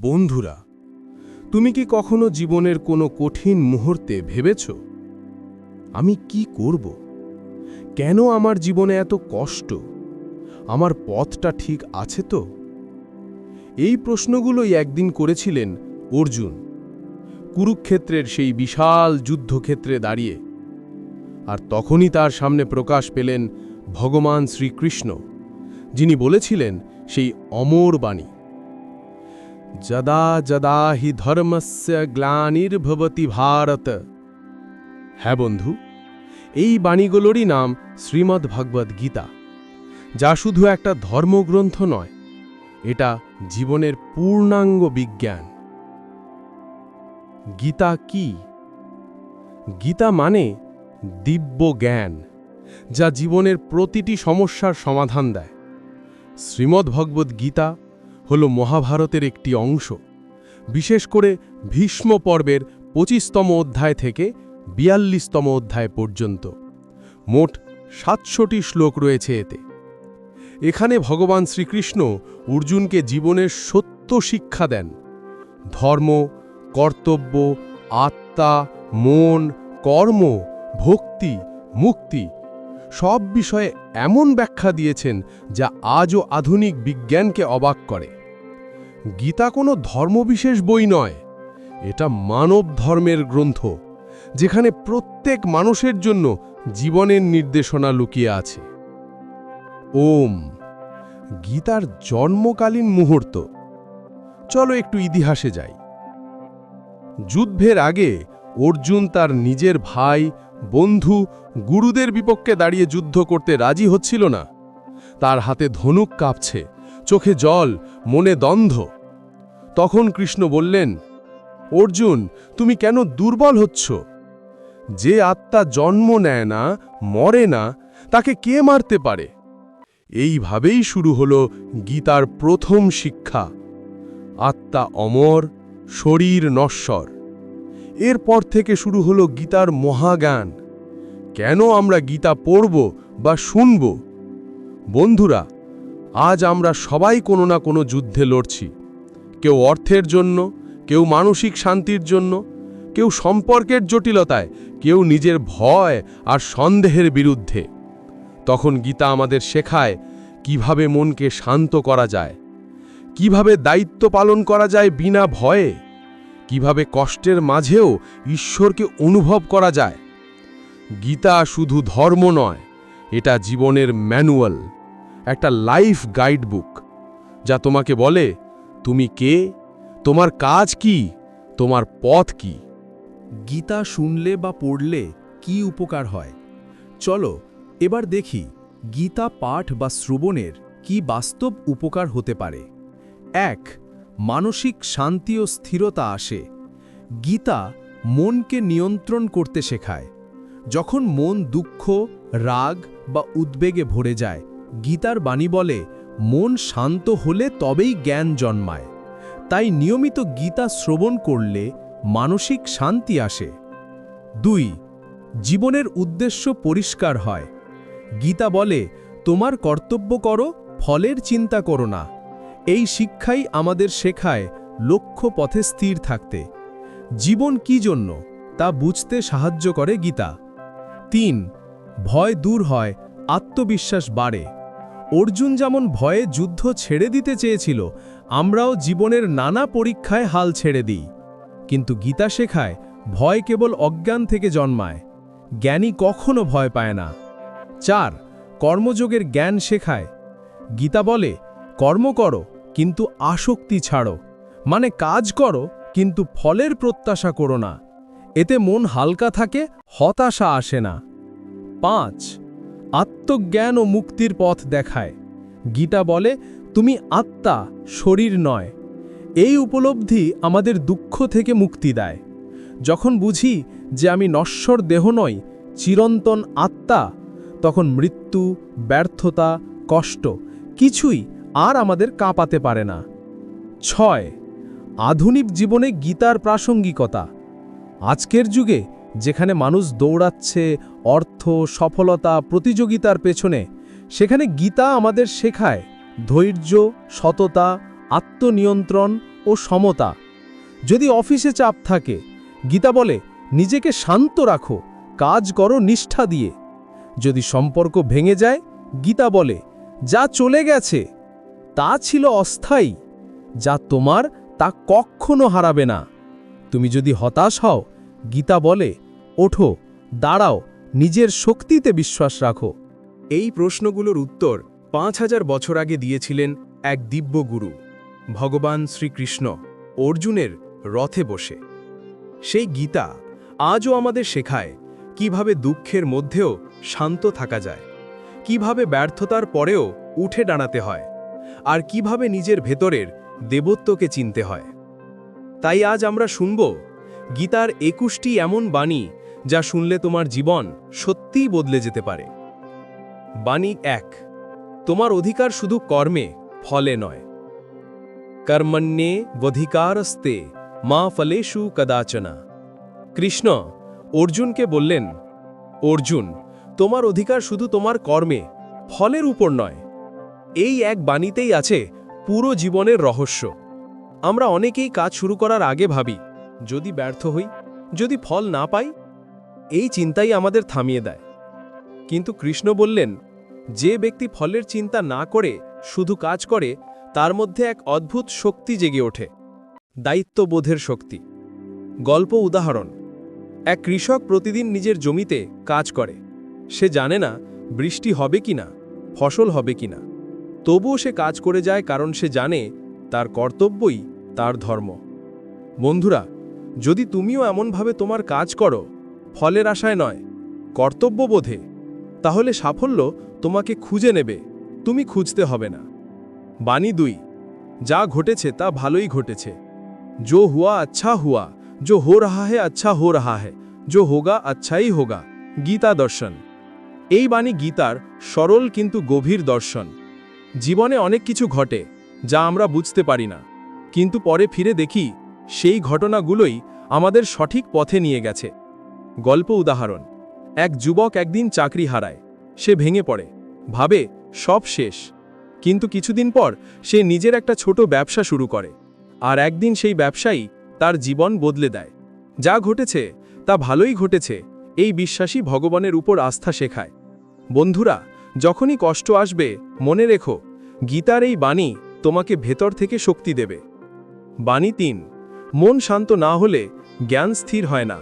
বন্ধুরা, তুমি কি কখনো জীবনের কোনো কঠিন মুহূর্তে ভেবেছ? আমি কি করব? কেন আমার জীবনে এত কষ্ট? আমার পথটা ঠিক আছে তো? এই প্রশ্নগুলোই একদিন করেছিলেন অর্জুন, কুরুক্ষেত্রের সেই বিশাল যুদ্ধক্ষেত্রে দাঁড়িয়ে। আর তখনই তার সামনে প্রকাশ পেলেন ভগবান শ্রীকৃষ্ণ, যিনি বলেছিলেন সেই অমর বাণী। যদা যদা হি ধর্মস্য গ্লানির্ভবতি ভারত হ্যাঁ বন্ধু, এই বাণীগুলোরই নাম শ্রীমদ্ ভগবদ্ গীতা, যা শুধু একটা ধর্মগ্রন্থ নয়, এটা জীবনের পূর্ণাঙ্গ বিজ্ঞান। গীতা কি? গীতা মানে দিব্য জ্ঞান, যা জীবনের প্রতিটি সমস্যার সমাধান দেয়। শ্রীমদ্ভগবদ্ গীতা হল মহাভারতের একটি অংশ। বিশেষ করে ভীষ্ম পর্বের পঁচিশতম অধ্যায় থেকে বিয়াল্লিশতম অধ্যায় পর্যন্ত। মোট সাতশোটি শ্লোক রয়েছে এতে। এখানে ভগবান শ্রীকৃষ্ণ অর্জুনকে জীবনের সত্য শিক্ষা দেন। ধর্ম, কর্তব্য, আত্মা, মন, কর্ম, ভক্তি, মুক্তি সব বিষয়ে এমন ব্যাখ্যা দিয়েছেন যা আজও আধুনিক বিজ্ঞানকে অবাক করে। গীতা কোনো ধর্মবিশেষ বই নয়। এটা মানব ধর্মের গ্রন্থ, যেখানে প্রত্যেক মানুষের জন্য জীবনের নির্দেশনা লুকিয়ে আছে। ওম, গীতার জন্মকালীন মুহূর্ত। চলো একটু ইতিহাসে যাই। যুদ্ধের আগে অর্জুন তার নিজের ভাই, বন্ধু, গুরুদের বিপক্ষে দাঁড়িয়ে যুদ্ধ করতে রাজি হচ্ছিল না। তার হাতে ধনুক কাঁপছে, চোখে জল, মনে দ্বন্দ্ব। তখন কৃষ্ণ বললেন, অর্জুন, তুমি কেন দুর্বল হচ্ছ? যে আত্মা জন্ম নেয় না, মরে না, তাকে কে মারতে পারে? এইভাবেই শুরু হল গীতার প্রথম শিক্ষা। আত্মা অমর, শরীর নশ্বর। এরপর থেকে শুরু হলো গীতার মহাজ্ঞান। কেন আমরা গীতা পড়ব বা শুনব? বন্ধুরা, আজ আমরা সবাই কোনো না কোনো যুদ্ধে লড়ছি। কেউ অর্থের জন্য, কেউ মানসিক শান্তির জন্য, কেউ সম্পর্কের জটিলতায়, কেউ নিজের ভয় আর সন্দেহের বিরুদ্ধে। তখন গীতা আমাদের শেখায় কীভাবে মনকে শান্ত করা যায়, কীভাবে দায়িত্ব পালন করা যায় বিনা ভয়ে, কীভাবে কষ্টের মাঝেও ঈশ্বরকে অনুভব করা যায়। গীতা শুধু ধর্ম নয়, এটা জীবনের ম্যানুয়াল, একটা লাইফ গাইড বুক যা তোমাকে বলে তুমি কে? তোমার কাজ কি? তোমার পথ কি? গীতা শুনলে বা পড়লে কি উপকার হয়? চলো, এবার দেখি গীতা পাঠ বা শ্রবণের কি বাস্তব উপকার হতে পারে। এক, মানসিক শান্তি ও স্থিরতা আসে। গীতা মনকে নিয়ন্ত্রণ করতে শেখায়। যখন মন দুঃখ, রাগ বা উদ্বেগে ভরে যায়, গীতার বাণী বলে মন শান্ত হলে তবেই জ্ঞান জন্মায়। তাই নিয়মিত গীতা শ্রবণ করলে মানসিক শান্তি আসে। দুই, জীবনের উদ্দেশ্য পরিষ্কার হয়। গীতা বলে, তোমার কর্তব্য করো, ফলের চিন্তা করো না। এই শিক্ষাই আমাদের শেখায় লক্ষ্য পথে স্থির থাকতে। জীবন কি জন্য? তা বুঝতে সাহায্য করে গীতা। তিন, ভয় দূর হয়, আত্মবিশ্বাস বাড়ে। অর্জুন যেমন ভয়ে যুদ্ধ ছেড়ে দিতে চেয়েছিল, আমরাও জীবনের নানা পরীক্ষায় হাল ছেড়ে দিই। কিন্তু গীতা শেখায়, ভয় কেবল অজ্ঞান থেকে জন্মায়। জ্ঞানী কখনো ভয় পায় না। চার, কর্মযোগের জ্ঞান শেখায়। গীতা বলে, কর্ম করো, কিন্তু আসক্তি ছাড়ো। মানে কাজ করো, কিন্তু ফলের প্রত্যাশা করো না। এতে মন হালকা থাকে, হতাশা আসে না। পাঁচ আত্মজ্ঞান ও মুক্তির পথ দেখায়। গীতা বলে, তুমি আত্মা, শরীর নয়। এই উপলব্ধি আমাদের দুঃখ থেকে মুক্তি দেয়। যখন বুঝি যে আমি নশ্বর দেহ নই, চিরন্তন আত্মা, তখন মৃত্যু, ব্যর্থতা, কষ্ট কিছুই আর আমাদের কাঁপাতে পারে না। ছয়, আধুনিক জীবনে গীতার প্রাসঙ্গিকতা। আজকের যুগে যেখানে মানুষ দৌড়াচ্ছে, অর্থ, সফলতা, প্রতিযোগিতার পেছনে, সেখানে গীতা আমাদের শেখায় ধৈর্য, সততা, আত্মনিয়ন্ত্রণ ও সমতা। যদি অফিসে চাপ থাকে, গীতা বলে, নিজেকে শান্ত রাখো, কাজ করো নিষ্ঠা দিয়ে। যদি সম্পর্ক ভেঙে যায়, গীতা বলে, যা চলে গেছে, তা ছিল অস্থায়ী, যা তোমার তা কখনো হারাবে না। তুমি যদি হতাশ হও গীতা বলে, ওঠো, দাঁড়াও, নিজের শক্তিতে বিশ্বাস রাখো। এই প্রশ্নগুলোর উত্তর পাঁচ হাজার বছর আগে দিয়েছিলেন এক দিব্য গুরু, ভগবান শ্রীকৃষ্ণ, অর্জুনের রথে বসে। সেই গীতা আজও আমাদের শেখায় কীভাবে দুঃখের মধ্যেও শান্ত থাকা যায়, কীভাবে ব্যর্থতার পরেও উঠে দাঁড়াতে হয়, আর কীভাবে নিজের ভেতরের দেবত্বকে চিনতে হয়। তাই আজ আমরা শুনব গীতার একুশটি এমন বাণী যা শুনলে তোমার জীবন সত্যিই বদলে যেতে পারে। বাণী এক, তোমার অধিকার শুধু কর্মে, ফলে নয়। কর্মণ্যে বধিকারস্তে, মা ফলেষু কদাচনা। কৃষ্ণ, অর্জুনকে বললেন, অর্জুন, তোমার অধিকার শুধু তোমার কর্মে, ফলের উপর নয়। এই এক বাণীতেই আছে পুরো জীবনের রহস্য। আমরা অনেকেই কাজ শুরু করার আগে ভাবি যদি ব্যর্থ হই, যদি ফল না পাই, এই চিন্তাই আমাদের থামিয়ে দেয়। কিন্তু কৃষ্ণ বললেন, যে ব্যক্তি ফলের চিন্তা না করে, শুধু কাজ করে, তার মধ্যে এক অদ্ভুত শক্তি জেগে ওঠে, দায়িত্ববোধের শক্তি। গল্প উদাহরণ, এক কৃষক প্রতিদিন নিজের জমিতে কাজ করে, সে জানে না বৃষ্টি হবে কিনা, ফসল হবে কিনা। তবুও সে কাজ করে যায় কারণ সে জানে তার কর্তব্যই তার ধর্ম। বন্ধুরা যদি তুমিও এমনভাবে তোমার কাজ করো, ফলের আশায় নয়, কর্তব্যবোধে, তাহলে সাফল্য তোমাকে খুঁজে নেবে, তুমি খুঁজতে হবে না। বাণী দুই, যা ঘটেছে তা ভালোই ঘটেছে। জো হুয়া আচ্ছা হুয়া জো হো রাহা হে আচ্ছা হো রাহা হে জো হোগা আচ্ছাই হোগা, গীতা দর্শন। এই বাণী গীতার সরল কিন্তু গভীর দর্শন। জীবনে অনেক কিছু ঘটে, যা আমরা বুঝতে পারি না। কিন্তু পরে ফিরে দেখি সেই ঘটনাগুলোই আমাদের সঠিক পথে নিয়ে গেছে। গল্প উদাহরণ। এক যুবক একদিন চাকরি হারায়। সে ভেঙে পড়ে। ভাবে, সব শেষ। কিন্তু কিছুদিন পর সে নিজের একটা ছোট ব্যবসা শুরু করে। আর একদিন সেই ব্যবসায়ী তার জীবন বদলে দেয়। যা ঘটেছে, তা ভালোই ঘটেছে, এই বিশ্বাসী ভগবানের উপর আস্থা শেখায়। বন্ধুরা, যখনই কষ্ট আসবে, মনে রেখো, গীতার এই বাণী তোমাকে ভেতর থেকে শক্তি দেবে। বাণী তিন। মন শান্ত না হলে জ্ঞান স্থির হয় না।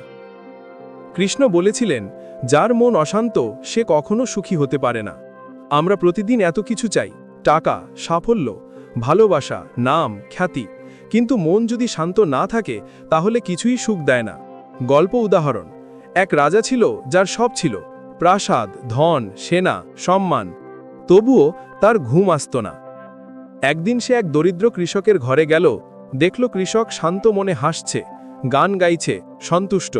কৃষ্ণ বলেছিলেন, যার মন অশান্ত, সে কখনো সুখী হতে পারে না। আমরা প্রতিদিন এত কিছু চাই, টাকা, সাফল্য, ভালোবাসা, নাম, খ্যাতি। কিন্তু মন যদি শান্ত না থাকে, তাহলে কিছুই সুখ দেয় না। গল্প উদাহরণ, এক রাজা ছিল যার সব ছিল, প্রাসাদ, ধন, সেনা, সম্মান। তবুও তার ঘুম আসত না। একদিন সে এক দরিদ্র কৃষকের ঘরে গেল দেখল কৃষক শান্ত মনে হাসছে, গান গাইছে, সন্তুষ্ট।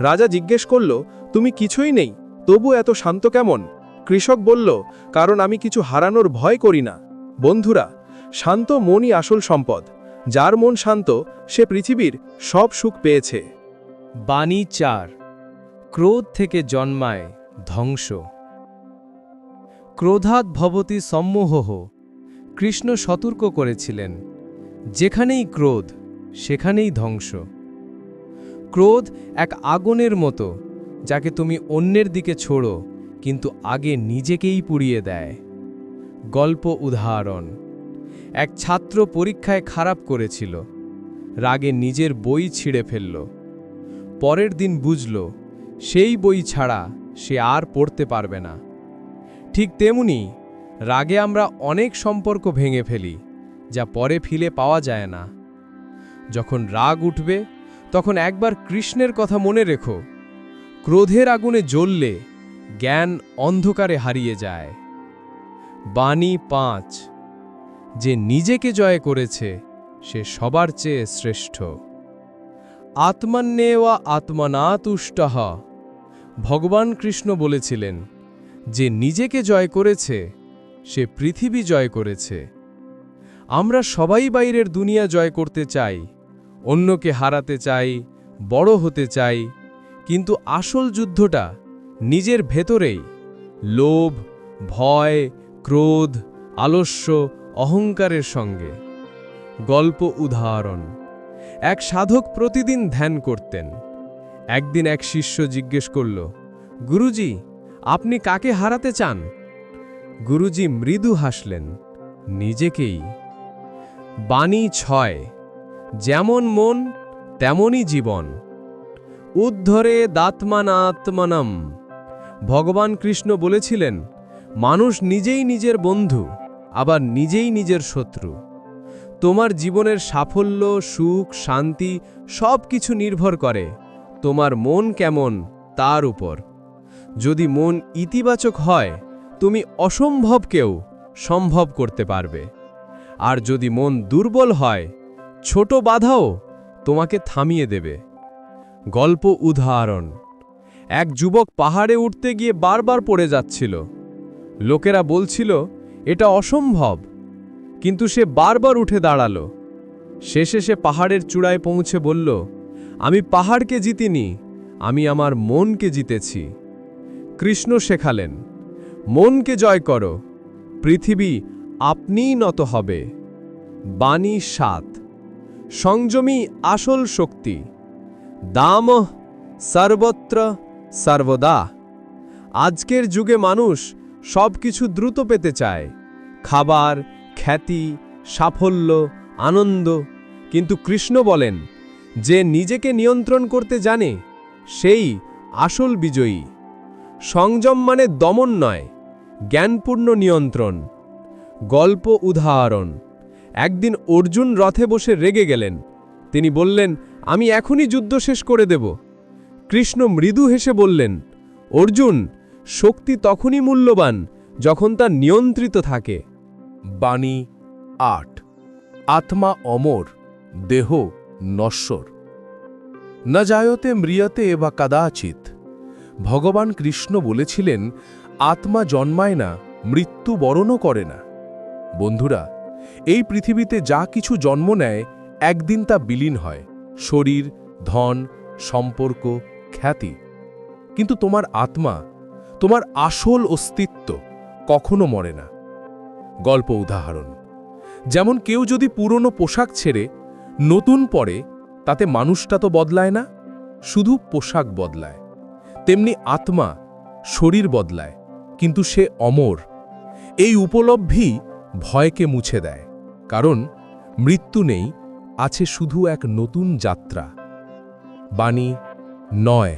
রাজা জিজ্ঞেস করল, তুমি কিছুই নেই? তবু এত শান্ত কেমন? কৃষক বলল, কারণ আমি কিছু হারানোর ভয় করি না। বন্ধুরা, শান্ত মনই আসল সম্পদ। যার মন শান্ত, সে পৃথিবীর সব সুখ পেয়েছে। বাণী চার, ক্রোধ থেকে জন্মায় ধ্বংস। ক্রোধাৎ ভবতি সম্মোহ কৃষ্ণ সতর্ক করেছিলেন। যেখানেই ক্রোধ, সেখানেই ধ্বংস। ক্রোধ এক আগুনের মতো, যাকে তুমি অন্যের দিকে ছোড়ো, কিন্তু আগে নিজেকেই পুড়িয়ে দেয়। গল্প উদাহরণ, এক ছাত্র পরীক্ষায় খারাপ করেছিল, রাগে নিজের বই ছিঁড়ে ফেলল। পরের দিন বুঝল, সেই বই ছাড়া সে আর পড়তে পারবে না। ঠিক তেমনি, রাগে আমরা অনেক সম্পর্ক ভেঙে ফেলি যা পরে ফিলে পাওয়া যায় না। যখন রাগ উঠবে, তখন একবার কৃষ্ণের কথা মনে রেখো। ক্রোধের আগুনে জ্বললে জ্ঞান অন্ধকারে হারিয়ে যায়। বাণী পাঁচ, যে নিজেকে জয় করেছে, সে সবার চেয়ে শ্রেষ্ঠ। আত্মান্নেওয়া আত্মনাতুষ্টহ ভগবান কৃষ্ণ বলেছিলেন, যে নিজেকে জয় করেছে, সে পৃথিবী জয় করেছে। আমরা সবাই বাইরের দুনিয়া জয় করতে চাই, অন্যকে হারাতে চাই, বড় হতে চাই। কিন্তু আসল যুদ্ধটা নিজের ভেতরেই লোভ, ভয়, ক্রোধ, আলস্য, অহংকারের সঙ্গে। গল্প উদাহরণ। এক সাধক প্রতিদিন ধ্যান করতেন। একদিন এক শিষ্য জিজ্ঞেস করল, গুরুজি, আপনি কাকে হারাতে চান? গুরুজি মৃদু হাসলেন, নিজেকেই। বাণী ছয়, যেমন মন, তেমনই জীবন। উদ্ধরে দাত্মানাত্মনম। ভগবান কৃষ্ণ বলেছিলেন, মানুষ নিজেই নিজের বন্ধু, আবার নিজেই নিজের শত্রু। তোমার জীবনের সাফল্য, সুখ, শান্তি সব কিছু নির্ভর করে তোমার মন কেমন তার উপর। যদি মন ইতিবাচক হয়, তুমি অসম্ভবকেও সম্ভব করতে পারবে। আর যদি মন দুর্বল হয়, ছোট বাধাও তোমাকে থামিয়ে দেবে। গল্প উদাহরণ। এক যুবক পাহাড়ে উঠতে গিয়ে বারবার পড়ে যাচ্ছিল। লোকেরা বলছিল, এটা অসম্ভব। কিন্তু সে বারবার উঠে দাঁড়াল। শেষে সে পাহাড়ের চূড়ায় পৌঁছে বলল, আমি পাহাড়কে জিতিনি, আমি আমার মনকে জিতেছি। কৃষ্ণ শেখালেন, মনকে জয় করো, পৃথিবী আপনিই নত হবে। বাণী সাত। সংযমী আসল শক্তি। দাম সর্বত্র, সর্বদা। আজকের যুগে মানুষ সব কিছু দ্রুত পেতে চায়। খাবার, খ্যাতি, সাফল্য, আনন্দ। কিন্তু কৃষ্ণ বলেন, যে নিজেকে নিয়ন্ত্রণ করতে জানে, সেই আসল বিজয়ী। সংযম মানে দমন নয়, জ্ঞানপূর্ণ নিয়ন্ত্রণ। গল্প উদাহরণ। একদিন অর্জুন রথে বসে রেগে গেলেন। তিনি বললেন, আমি এখনই যুদ্ধ শেষ করে দেব। কৃষ্ণ মৃদু হেসে বললেন, অর্জুন, শক্তি তখনই মূল্যবান যখন তা নিয়ন্ত্রিত থাকে। বাণী আট, আত্মা অমর, দেহ নশ্বর। ন জায়তে ম্রিয়তে বা কাদাচিত ভগবান কৃষ্ণ বলেছিলেন, আত্মা জন্মায় না, মৃত্যু বরণও করে না। বন্ধুরা, এই পৃথিবীতে যা কিছু জন্ম নেয়, একদিন তা বিলীন হয়। শরীর, ধন, সম্পর্ক, খ্যাতি। কিন্তু তোমার আত্মা, তোমার আসল অস্তিত্ব কখনো মরে না। গল্প উদাহরণ, যেমন কেউ যদি পুরনো পোশাক ছেড়ে নতুন পরে, তাতে মানুষটা তো বদলায় না? শুধু পোশাক বদলায়। তেমনি আত্মা শরীর বদলায়, কিন্তু সে অমর। এই উপলব্ধি ভয়কে মুছে দেয়, কারণ মৃত্যু নেই, আছে শুধু এক নতুন যাত্রা। বাণী নয়,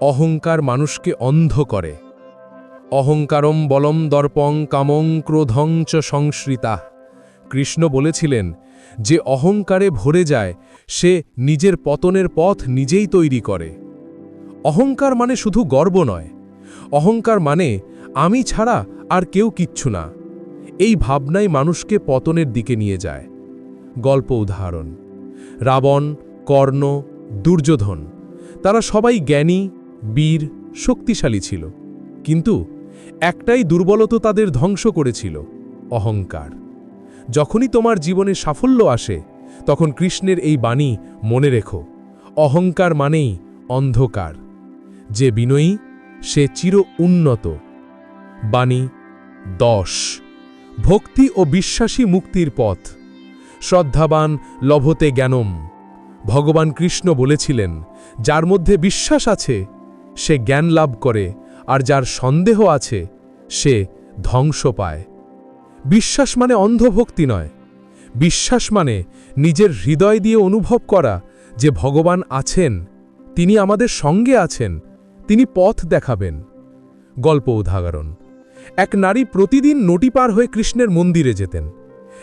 অহংকার মানুষকে অন্ধ করে। অহংকারম বলম দর্পং কামং ক্রোধং চ সংশ্রিতা। কৃষ্ণ বলেছিলেন যে অহংকারে ভরে যায়, সে নিজের পতনের পথ নিজেই তৈরি করে। অহংকার মানে শুধু গর্ব নয়। অহংকার মানে আমি ছাড়া আর কেউ কিচ্ছু না। এই ভাবনাই মানুষকে পতনের দিকে নিয়ে যায়। গল্প উদাহরণ। রাবণ, কর্ণ, দুর্যোধন, তারা সবাই জ্ঞানী, বীর, শক্তিশালী ছিল। কিন্তু একটাই দুর্বলতা তাদের ধ্বংস করেছিল, অহংকার। যখনই তোমার জীবনে সাফল্য আসে, তখন কৃষ্ণের এই বাণী মনে রেখো, অহংকার মানেই অন্ধকার। যে বিনয়ী, সে চির উন্নত। বাণী, দশ। ভক্তি ও বিশ্বাসী মুক্তির পথ। শ্রদ্ধাবান লভতে জ্ঞানম। ভগবান কৃষ্ণ বলেছিলেন, যার মধ্যে বিশ্বাস আছে, সে জ্ঞান লাভ করে, আর যার সন্দেহ আছে, সে ধ্বংস পায়। বিশ্বাস মানে অন্ধভক্তি নয়। বিশ্বাস মানে নিজের হৃদয় দিয়ে অনুভব করা যে ভগবান আছেন, তিনি আমাদের সঙ্গে আছেন, তিনি পথ দেখাবেন। গল্প উদাহরণ এক নারী প্রতিদিন নটি পার হয়ে কৃষ্ণের মন্দিরে যেতেন।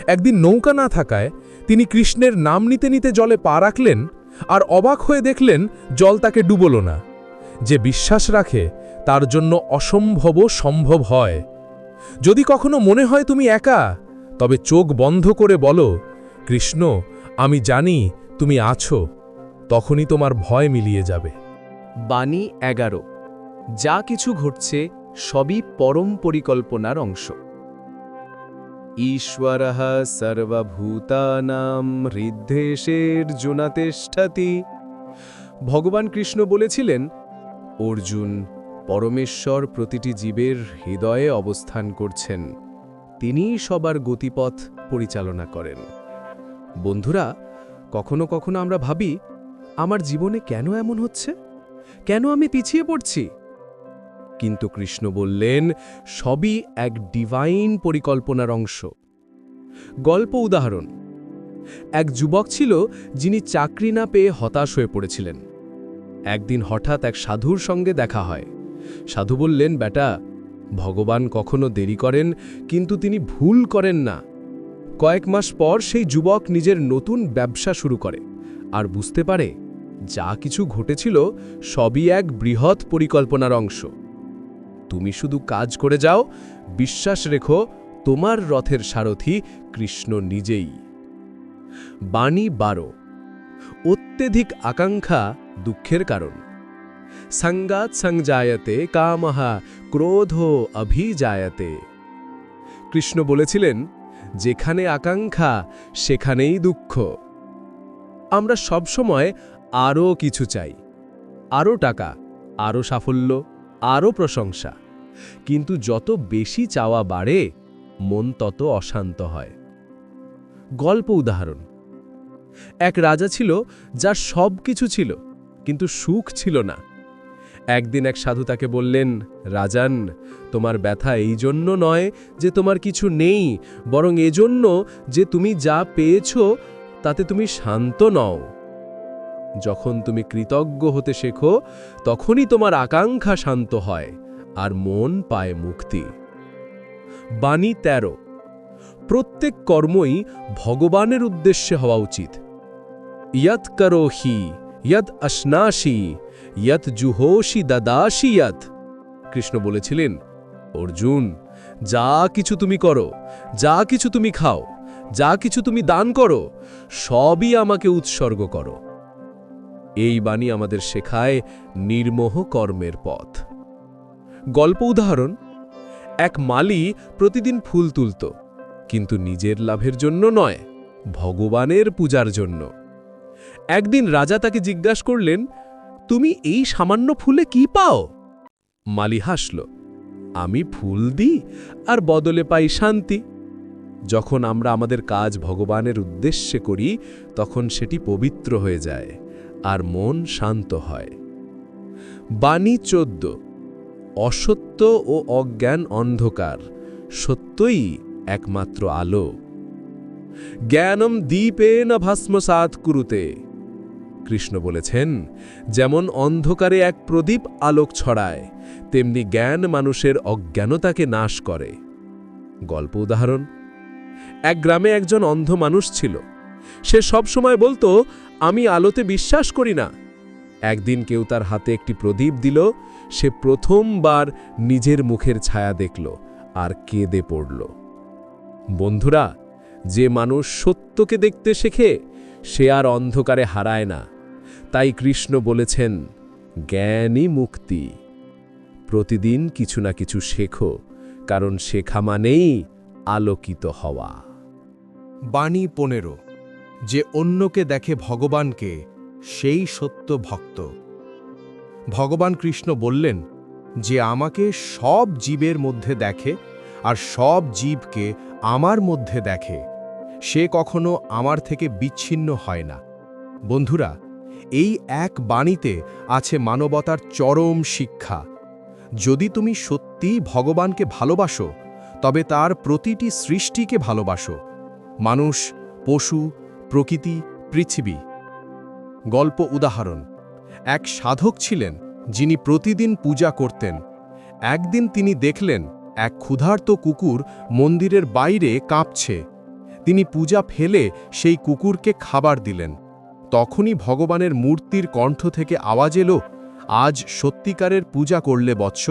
একদিন নৌকা না থাকায় তিনি কৃষ্ণের নাম নিতে নিতে জলে পা রাখলেন আর অবাক হয়ে দেখলেন জল তাকে ডুবল না। যে বিশ্বাস রাখে, তার জন্য অসম্ভবও সম্ভব হয়। যদি কখনো মনে হয় তুমি একা, তবে চোখ বন্ধ করে বলো, কৃষ্ণ, আমি জানি তুমি আছো, তখনই তোমার ভয় মিলিয়ে যাবে। বাণী এগারো। যা কিছু ঘটছে সবই পরম পরিকল্পনার অংশ। ঈশ্বর সর্বভূতানাম হৃদ্দেশের জুনাতেষ্ঠতি। ভগবান কৃষ্ণ বলেছিলেন, অর্জুন পরমেশ্বর প্রতিটি জীবের হৃদয়ে অবস্থান করছেন। তিনিই সবার গতিপথ পরিচালনা করেন। বন্ধুরা, কখনো কখনো আমরা ভাবি, আমার জীবনে কেন এমন হচ্ছে? কেন আমি পিছিয়ে পড়ছি? কিন্তু কৃষ্ণ বললেন, সবই এক ডিভাইন পরিকল্পনার অংশ। গল্প উদাহরণ, এক যুবক ছিল যিনি চাকরি না পেয়ে হতাশ হয়ে পড়েছিলেন। একদিন হঠাৎ এক সাধুর সঙ্গে দেখা হয়। সাধু বললেন, বেটা, ভগবান কখনো দেরি করেন, কিন্তু তিনি ভুল করেন না। কয়েক মাস পর সেই যুবক নিজের নতুন ব্যবসা শুরু করে। আর বুঝতে পারে, যা কিছু ঘটেছিল সবই এক বৃহৎ পরিকল্পনার অংশ। তুমি শুধু কাজ করে যাও, বিশ্বাস রেখো, তোমার রথের সারথি কৃষ্ণ নিজেই। বাণী বারো, অত্যধিক আকাঙ্ক্ষা দুঃখের কারণ। সঙ্গাত সংজায়তে কামহা ক্রোধ অভিজায়তে। কৃষ্ণ বলেছিলেন, যেখানে আকাঙ্ক্ষা, সেখানেই দুঃখ। আমরা সবসময় আরও কিছু চাই, আরও টাকা, আরও সাফল্য। আরও প্রশংসা। কিন্তু যত বেশি চাওয়া বাড়ে, মন তত অশান্ত হয়। গল্প উদাহরণ। এক রাজা ছিল যার সব কিছু ছিল, কিন্তু সুখ ছিল না। একদিন এক সাধু তাকে বললেন, রাজান, তোমার ব্যথা এই জন্য নয় যে তোমার কিছু নেই, বরং এজন্য যে তুমি যা পেয়েছ, তাতে তুমি শান্ত নও। যখন তুমি কৃতজ্ঞ হতে শেখো, তখনই তোমার আকাঙ্ক্ষা শান্ত হয় আর মন পায় মুক্তি। বাণী তেরো, প্রত্যেক কর্মই ভগবানের উদ্দেশ্যে হওয়া উচিত। ইয়ৎ করোহি ইয়ৎ অশ্নাসি ইয়ৎ জুহোষি দাদাসি ইয়ৎ কৃষ্ণ বলেছিলেন, অর্জুন, যা কিছু তুমি করো, যা কিছু তুমি খাও, যা কিছু তুমি দান করো, সবই আমাকে উৎসর্গ করো। এই বাণী আমাদের শেখায় নির্মোহ কর্মের পথ। গল্প উদাহরণ, এক মালি প্রতিদিন ফুল তুলত, কিন্তু নিজের লাভের জন্য নয়, ভগবানের পূজার জন্য। একদিন রাজা তাকে জিজ্ঞাসা করলেন, তুমি এই সামান্য ফুলে কি পাও? মালি হাসল, আমি ফুল দিই আর বদলে পাই শান্তি। যখন আমরা আমাদের কাজ ভগবানের উদ্দেশ্যে করি, তখন সেটি পবিত্র হয়ে যায়। আর মন শান্ত হয়। বাণী চোদ্দ, অসত্য ও অজ্ঞান অন্ধকার, সত্যই একমাত্র আলো। জ্ঞানম দ্বীপেন ভস্মসাত কুরুতে। কৃষ্ণ বলেছেন, যেমন অন্ধকারে এক প্রদীপ আলোক ছড়ায়, তেমনি জ্ঞান মানুষের অজ্ঞানতাকে নাশ করে। গল্প উদাহরণ, এক গ্রামে একজন অন্ধ মানুষ ছিল। সে সব সময় বলতো আমি আলোতে বিশ্বাস করি না। একদিন কেউ তার হাতে একটি প্রদীপ দিল, সে প্রথমবার নিজের মুখের ছায়া দেখল আর কেঁদে পড়ল। বন্ধুরা, যে মানুষ সত্যকে দেখতে শেখে, সে আর অন্ধকারে হারায় না। তাই কৃষ্ণ বলেছেন জ্ঞানই মুক্তি। প্রতিদিন কিছু না কিছু শেখো, কারণ শেখা মানেই আলোকিত হওয়া। বাণী পনেরো। যে অন্যকে দেখে ভগবানকে, সেই সত্য ভক্ত। ভগবান কৃষ্ণ বললেন, যে আমাকে সব জীবের মধ্যে দেখে আর সব জীবকে আমার মধ্যে দেখে, সে কখনো আমার থেকে বিচ্ছিন্ন হয় না। বন্ধুরা, এই এক বাণীতে আছে মানবতার চরম শিক্ষা। যদি তুমি সত্যিই ভগবানকে ভালোবাসো, তবে তার প্রতিটি সৃষ্টিকে ভালোবাসো। মানুষ, পশু প্রকৃতি, পৃথিবী। গল্প উদাহরণ। এক সাধক ছিলেন যিনি প্রতিদিন পূজা করতেন। একদিন তিনি দেখলেন এক ক্ষুধার্ত কুকুর মন্দিরের বাইরে কাঁপছে। তিনি পূজা ফেলে সেই কুকুরকে খাবার দিলেন। তখনই ভগবানের মূর্তির কণ্ঠ থেকে আওয়াজ এলো, আজ সত্যিকারের পূজা করলে বৎস?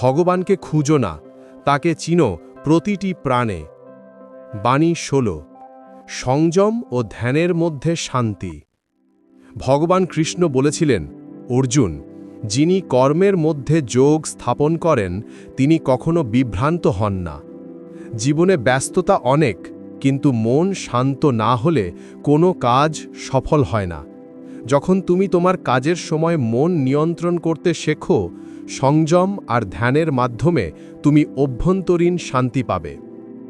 ভগবানকে খুঁজো না, তাকে চিনো প্রতিটি প্রাণে। বাণী ষোলো সংযম ও ধ্যানের মধ্যে শান্তি। ভগবান কৃষ্ণ বলেছিলেন, অর্জুন, যিনি কর্মের মধ্যে যোগ স্থাপন করেন, তিনি কখনো বিভ্রান্ত হন না। জীবনে ব্যস্ততা অনেক, কিন্তু মন শান্ত না হলে কোনো কাজ সফল হয় না। যখন তুমি তোমার কাজের সময় মন নিয়ন্ত্রণ করতে শেখো, সংযম আর ধ্যানের মাধ্যমে তুমি অভ্যন্তরীণ শান্তি পাবে।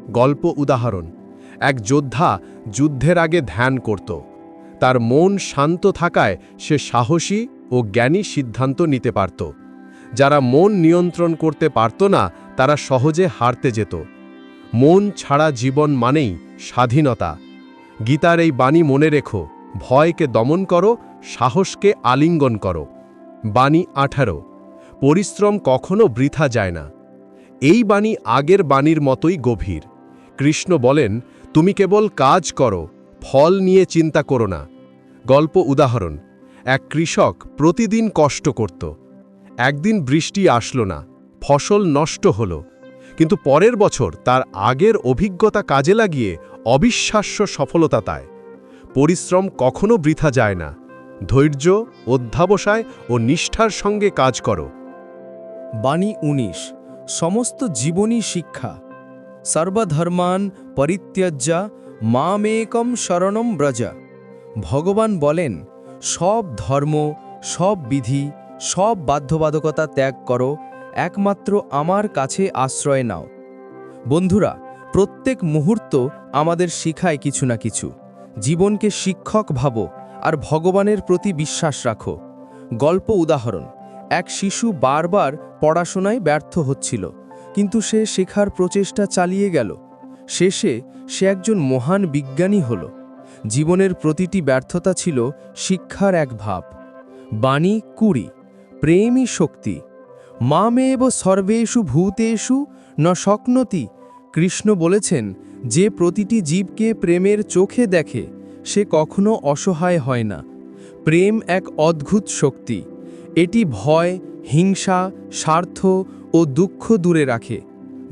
গল্প উদাহরণ এক যোদ্ধা যুদ্ধের আগে ধ্যান করত। তার মন শান্ত থাকায় সে সাহসী ও জ্ঞানী সিদ্ধান্ত নিতে পারত। যারা মন নিয়ন্ত্রণ করতে পারত না, তারা সহজে হারতে যেত। মন ছাড়া জীবন মানেই স্বাধীনতা। গীতার এই বাণী মনে রেখো, ভয়কে দমন করো, সাহসকে আলিঙ্গন করো। বাণী আঠারো, পরিশ্রম কখনো বৃথা যায় না। এই বাণী আগের বাণীর মতোই গভীর। কৃষ্ণ বলেন তুমি কেবল কাজ করো, ফল নিয়ে চিন্তা করো না। গল্প উদাহরণ, এক কৃষক প্রতিদিন কষ্ট করত। একদিন বৃষ্টি আসলো না, ফসল নষ্ট হলো। কিন্তু পরের বছর তার আগের অভিজ্ঞতা কাজে লাগিয়ে অবিশ্বাস্য সফলতা তায় পরিশ্রম কখনো বৃথা যায় না। ধৈর্য, অধ্যাবসায় ও নিষ্ঠার সঙ্গে কাজ করো। বাণী উনিশ, সমস্ত জীবনী শিক্ষা। সর্বধর্মান পরিত্যাজ্যা মামেকম শরণম ব্রজা। ভগবান বলেন, সব ধর্ম, সব বিধি, সব বাধ্যবাধকতা ত্যাগ করো, একমাত্র আমার কাছে আশ্রয় নাও। বন্ধুরা, প্রত্যেক মুহূর্ত আমাদের শিখায় কিছু না কিছু। জীবনকে শিক্ষক ভাবো আর ভগবানের প্রতি বিশ্বাস রাখো। গল্প উদাহরণ, এক শিশু বারবার পড়াশোনায় ব্যর্থ হচ্ছিল। কিন্তু সে শেখার প্রচেষ্টা চালিয়ে গেল। শেষে সে একজন মহান বিজ্ঞানী হল। জীবনের প্রতিটি ব্যর্থতা ছিল শিক্ষার এক ভাব। বাণী, কুড়ি, প্রেমই শক্তি। মামেব সর্বেষু ভূতেষু, ন স্বপ্নতি। কৃষ্ণ বলেছেন, যে প্রতিটি জীবকে প্রেমের চোখে দেখে, সে কখনো অসহায় হয় না। প্রেম এক অদ্ভুত শক্তি। এটি ভয়, হিংসা, স্বার্থ ও দুঃখ দূরে রাখে।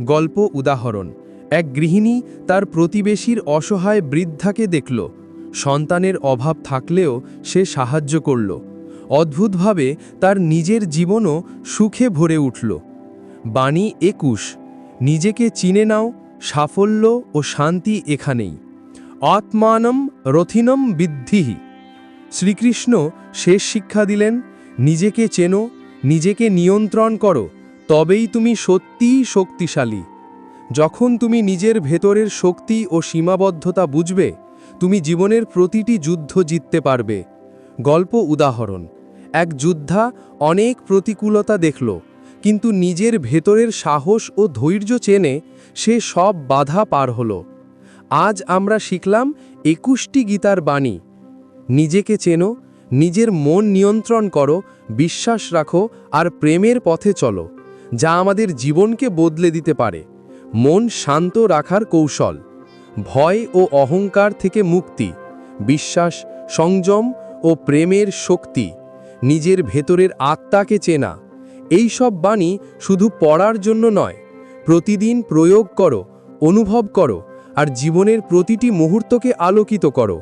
গল্প উদাহরণ। এক গৃহিণী তার প্রতিবেশীর অসহায় বৃদ্ধাকে দেখল। সন্তানের অভাব থাকলেও সে সাহায্য করল। অদ্ভুতভাবে তার নিজের জীবনও সুখে ভরে উঠল। বাণী একুশ। নিজেকে চিনে নাও, সাফল্য ও শান্তি এখানেই। আত্মানম রথিনম বিদ্ধিহি। শ্রীকৃষ্ণ শেষ শিক্ষা দিলেন, নিজেকে চেনো, নিজেকে নিয়ন্ত্রণ করো। তবেই তুমি সত্যিই শক্তিশালী। যখন তুমি নিজের ভেতরের শক্তি ও সীমাবদ্ধতা বুঝবে, তুমি জীবনের প্রতিটি যুদ্ধ জিততে পারবে। গল্প উদাহরণ। এক যোদ্ধা অনেক প্রতিকূলতা দেখল, কিন্তু নিজের ভেতরের সাহস ও ধৈর্য চেনে সে সব বাধা পার হলো। আজ আমরা শিখলাম একুশটি গীতার বাণী। নিজেকে চেনো, নিজের মন নিয়ন্ত্রণ করো, বিশ্বাস রাখো আর প্রেমের পথে চলো। যা আমাদের জীবনকে বদলে দিতে পারে। মন শান্ত রাখার কৌশল। ভয় ও অহংকার থেকে মুক্তি। বিশ্বাস, সংযম ও প্রেমের শক্তি। নিজের ভেতরের আত্মাকে চেনা। এই সব বাণী শুধু পড়ার জন্য নয়। প্রতিদিন প্রয়োগ করো, অনুভব করো আর জীবনের প্রতিটি মুহূর্তকে আলোকিত করো।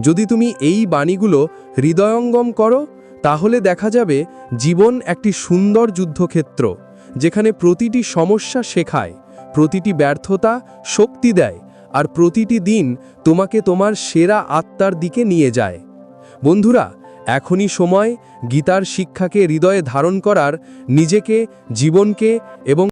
যদি তুমি এই বাণীগুলো হৃদয়ঙ্গম করো তাহলে দেখা যাবে জীবন একটি সুন্দর যুদ্ধক্ষেত্র, যেখানে প্রতিটি সমস্যা শেখায়, প্রতিটি ব্যর্থতা শক্তি দেয়, আর প্রতিটি দিন তোমাকে তোমার সেরা আত্মার দিকে নিয়ে যায়। বন্ধুরা, এখনই সময় গীতার শিক্ষাকে হৃদয়ে ধারণ করার, নিজেকে, জীবনকে এবং